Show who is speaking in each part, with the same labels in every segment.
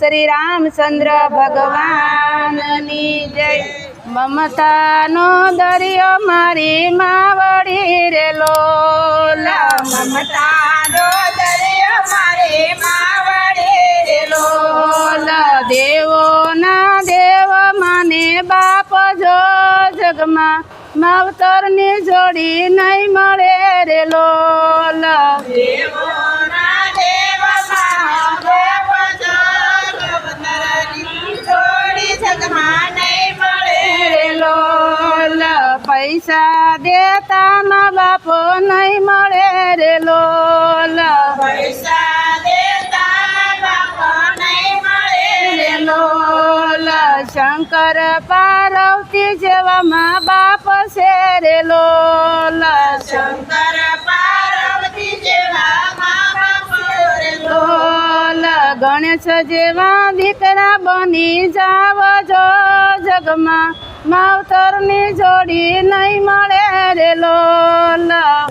Speaker 1: શ્રી રામચંદ્ર ભગવાનની જય. મમતાનો દરિયો મારી માવડી રે લોલા.
Speaker 2: મમતાનો દરિયો મારે માવડે રેલો
Speaker 1: લોલા. દેવોના દેવ માને બાપ જો જગમાં માવતરની જોડી નહીં મળે રે લોલા.
Speaker 2: દેવોના
Speaker 1: પૈસા દેતા ના બાપો નહીં મળે રે લોલ.
Speaker 2: પૈસા દેતા બાપો નહીં મળે
Speaker 1: રે લોલા. શંકર પાર્વતી જેવા મા બાપ છે રે લોલ.
Speaker 2: શંકર પાર્વતી જેવા મા બાપો રેલો
Speaker 1: લોલા. ગણેશ જેવા દીકરા બની જાવ જો જગમાં. માવતરની જોડી નહીં મળે રે લોલા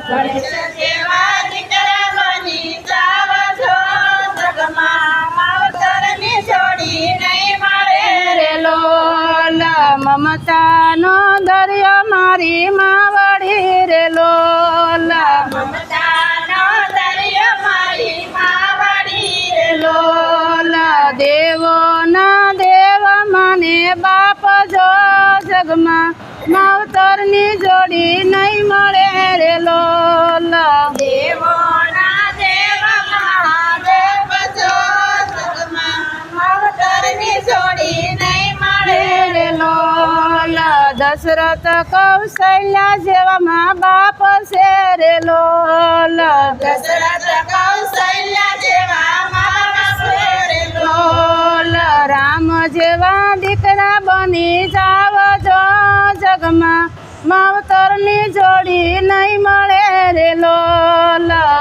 Speaker 1: મમતાનો દરિયો મારી માવડી રે લોલા
Speaker 2: મમતાનો દરિયો મારી માવડી રે
Speaker 1: લોલા દેવો ના દેવ મને બાપ જો જગમાં માવતરની જોડી નહીં મળે રે લોલા.
Speaker 2: દેવ
Speaker 1: દશરથ કૌશલ્યા જેવા મા બાપ છે રે લોલા.
Speaker 2: દશરથ કૌશલ્યા
Speaker 1: માવતરની જોડી નહીં મળે રે લોલા.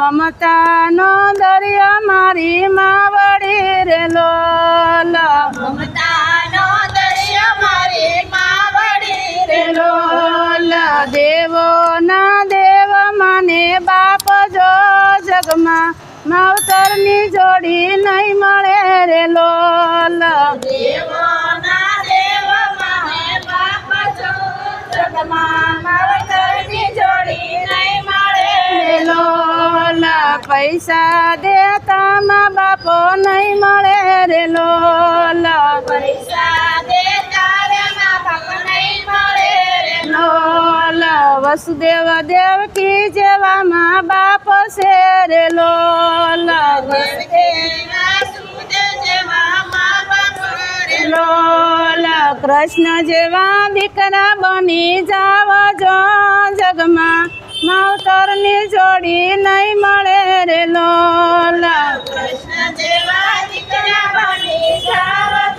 Speaker 1: મમતાનો દરિયો મારી માવડી રે લોલા. માવતરની જોડી નહીં મળે રે લોલા. પૈસા દેતા મા બાપો નહીં મળે રે લોલ.
Speaker 2: પૈસા
Speaker 1: વસુદેવ છે રે લોલા
Speaker 2: જેવા મા બાપ રે
Speaker 1: કૃષ્ણ જેવા દીકરા બની જાવ જો જગમાં. માવતરની જોડી નહીં મળે રે લોલા.
Speaker 2: કૃષ્ણ જેવા દીકરા બની જાવ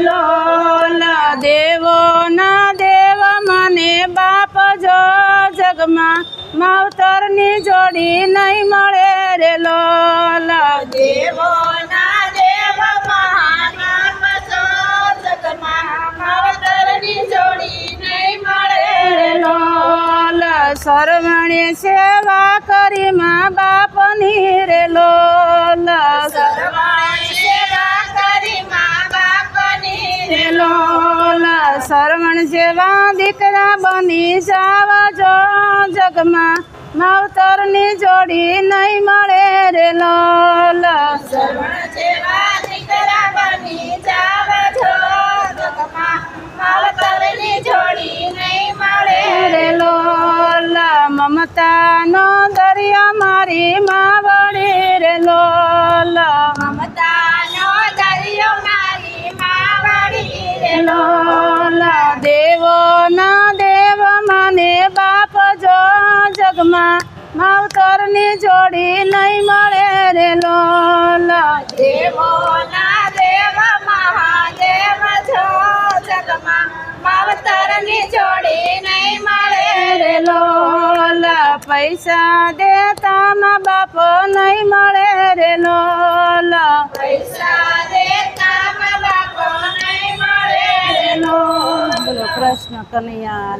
Speaker 1: લોલા દેવો, ના દેવ, મને બાપ જો જગમાં માવતરની જોડી નહીં મળે રે લોલા
Speaker 2: દેવોના દેવ મહાનામ છો જગમાં માવતરની
Speaker 1: રે લોલા. સરવણે સેવા કરી મા બાપની રે જેવા દીકરા બની જાવા જો જગમાં માવતરની જોડી નહીં મળે રે લોલા.
Speaker 2: જેવા માં માવતરની જોડી નહીં મળે
Speaker 1: રે લોલ. દેવો ના દેવ
Speaker 2: મહાદેવ છો જગમાં માવતરની જોડી નહીં મળે
Speaker 1: પૈસા દેતા મા બાપ નહીં મળે
Speaker 2: રે કૃષ્ણ કનૈયા